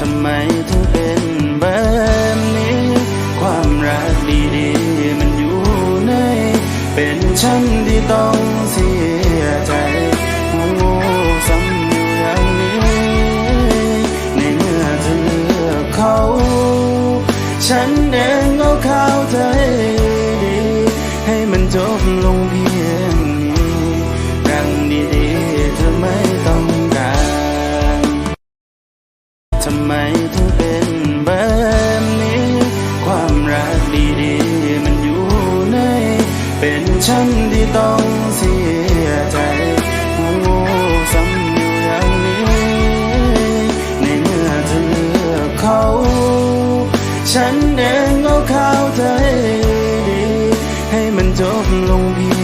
ทำไมถึงเป็นแบบนี้ ความรักดีๆ มันอยู่ใน เป็นฉันที่ต้องเสียใจงูซ้ำอยู่อย่างนี้ ในเมื่อเธอเลือกเขา ฉันเองก็เข้าใจดี ให้มันจบลงเพียงำไมถึงเป็นแบบนี้ ความรักดีๆ มันอยู่ใน เป็นฉันที่ต้องเสียใจงูซ้ำอยู่อย่างนี้ ในเมื่อเธอเลือกเขา ฉันเองก็เข้าใจดี ให้มันจบลงเพียง